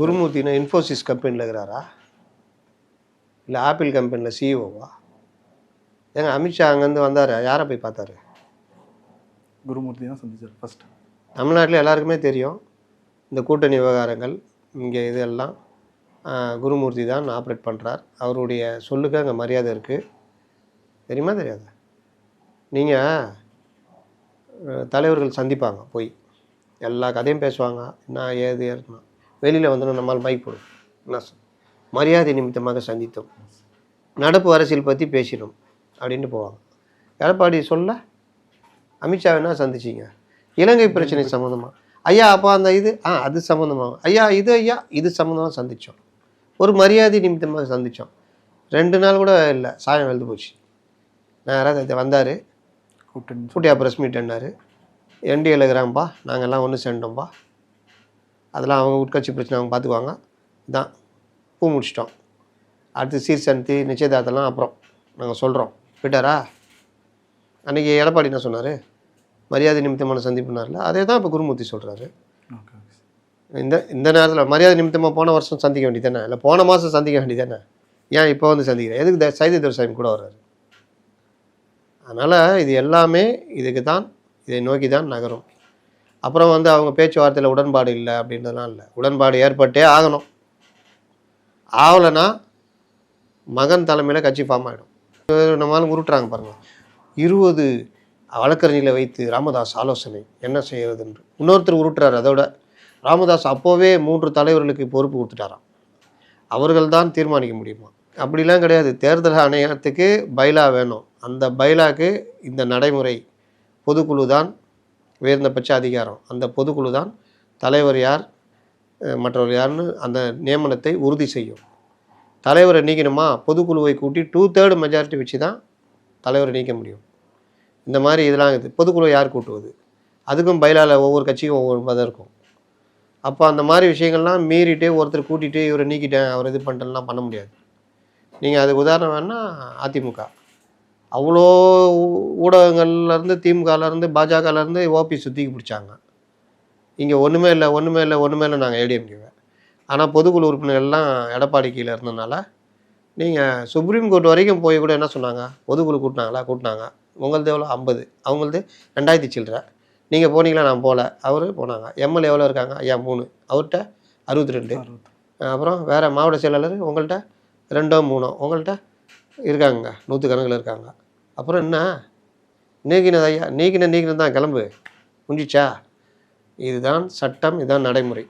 குருமூர்த்தினா இன்ஃபோசிஸ் கம்பெனியில் இருக்கிறாரா? இல்லை ஆப்பிள் கம்பெனியில் சிஇஓவா ஏங்க அமித்ஷா அங்கேருந்து வந்தார். யாரை போய் பார்த்தாரு? குருமூர்த்தி தான் சந்திச்சார் ஃபர்ஸ்ட் தமிழ்நாட்டில் எல்லாருக்குமே தெரியும். இந்த கூட்டணி விவகாரங்கள் இங்கே இதெல்லாம் குருமூர்த்தி தான் ஆப்ரேட் பண்ணுறார் அவருடைய சொல்லுக்கு அங்கே மரியாதை இருக்குது தெரியுமா தெரியாதா? நீங்கள் தலைவர்கள் சந்திப்பாங்க போய். எல்லா கதையும் பேசுவாங்க. என்ன ஏது ஏறுனா வெளியில் வந்து நம்மால் போடும் என்ன மரியாதை நிமித்தமாக சந்தித்தோம். நடப்பு அரசியல் பற்றி பேசினோம். அப்படின்ட்டு போவாங்க. எடப்பாடி சொல்ல அமித்ஷா என்ன சந்திச்சிங்க. இலங்கை பிரச்சனை சம்மந்தமாக ஐயா அப்போ அந்த இது ஆ அது சம்மந்தமாக ஐயா இது ஐயா இது சம்மந்தமாக சந்தித்தோம் ஒரு மரியாதை நிமித்தமாக சந்தித்தோம் ரெண்டு நாள் கூட இல்லை சாயம் எழுது போச்சு. நேராக வந்தார்? கூட்டணி கூட்டியா ப்ரெஸ் மீட்னார் என்டிஏல இருக்கிறாங்கப்பா நாங்கள் எல்லாம் ஒன்று சேர்ந்தோம்ப்பா அதெல்லாம் அவங்க உட்கட்சி பிரச்சனை அவங்க பார்த்துக்குவாங்க. இதான். பூ முடிச்சிட்டோம். அடுத்து சீர்சந்தி நிச்சயதார்த்தம்லாம் அப்புறம் நாங்கள் சொல்கிறோம் போயிட்டாரா? அன்றைக்கி எடப்பாடி என்ன சொன்னார்? மரியாதை நிமித்தமான சந்திப்புனார்ல. அதே தான் இப்போ குருமூர்த்தி சொல்கிறாரு இந்த இந்த நேரத்தில் மரியாதை நிமித்தமாக போன வருஷம் சந்திக்க வேண்டியதானே இல்லை போன மாதம் சந்திக்க வேண்டியதானே ஏன் இப்போ வந்து சந்திக்கிறேன் எதுக்கு சைதை துரைசாமி கூட வர்றாரு. அதனால் இது எல்லாமே இதுக்கு தான் இதை நோக்கி தான் நகரும். அப்புறம் வந்து அவங்க பேச்சுவார்த்தையில் உடன்பாடு இல்லை அப்படின்றதுலாம் இல்லை. உடன்பாடு ஏற்பட்டே ஆகணும். ஆகலைன்னா மகன் தலைமையில் கட்சி ஃபார்ம் ஆகிடும் நம்மளால உருட்டுறாங்க பாருங்கள் இருபது வழக்கறிஞர்களை வைத்து ராமதாஸ் ஆலோசனை என்ன செய்கிறது என்று இன்னொருத்தர் உருட்டுறாரு அதோட ராமதாஸ் அப்போவே மூன்று தலைவர்களுக்கு பொறுப்பு கொடுத்துட்டாராம். அவர்கள் தான் தீர்மானிக்க முடியுமா? அப்படிலாம் கிடையாது. தேர்தல் ஆணையத்துக்கு பைலா வேணும். அந்த பைலாக்கு இந்த நடைமுறை பொதுக்குழு தான் உயர்ந்தபட்ச அதிகாரம். அந்த பொதுக்குழு தான் தலைவர் யார் மற்றவர் யாருன்னு அந்த நியமனத்தை உறுதி செய்யும். தலைவரை நீக்கணுமா? பொதுக்குழுவை கூட்டி டூ தேர்டு மெஜாரிட்டி வச்சு தான் தலைவரை நீக்க முடியும். இந்த மாதிரி இதெல்லாம் இருக்குது பொதுக்குழு யார் கூட்டுவது? அதுக்கும் பயிலால் ஒவ்வொரு கட்சிக்கும் ஒவ்வொரு மதம் இருக்கும். அப்போ அந்த மாதிரி விஷயங்கள்லாம் மீறிட்டு ஒருத்தர் கூட்டிகிட்டே இவரை நீக்கிட்டேன் அவர் இது பண்ணிட்டேன்லாம் பண்ண முடியாது. நீங்கள் அதுக்கு உதாரணம் வேணால் அதிமுக. அவ்வளோ ஊடகங்கள்லேருந்து திமுகலேருந்து பாஜகலேருந்து ஓபி சுற்றிக்கு பிடிச்சாங்க. இங்கே ஒன்றுமே இல்லை ஒன்றுமே இல்லை ஒன்றுமே இல்லை நாங்கள் ஏடிஎம்கேவை ஆனால் பொதுக்குழு உறுப்பினர்கள் எல்லாம் எடப்பாடி கீழே இருந்தனால நீங்கள் சுப்ரீம் கோர்ட் வரைக்கும் போய் கூட என்ன சொன்னாங்க? பொதுக்குழு கூட்டினாங்களா? கூட்டினாங்க. உங்களது எவ்வளோ? ஐம்பது. அவங்களது ரெண்டாயிரத்தி சில்லற. நீங்கள் போனீங்களா? நான் போகல அவர் போனாங்க. எம்எல்ஏ எவ்வளோ இருக்காங்க? ஐயா மூணு. அவர்கிட்ட அறுபத்தி ரெண்டு. அப்புறம் வேறு மாவட்ட செயலாளர் உங்கள்கிட்ட ரெண்டோ மூணோ. உங்கள்கிட்ட இருக்காங்க நூற்றுக்கணக்கில் இருக்காங்க. அப்புறம் என்ன? நீக்கினது ஐயா நீக்கின நீக்கினது தான் கிளம்பு. முடிஞ்சிச்சா இதுதான் சட்டம் இதுதான் நடைமுறை.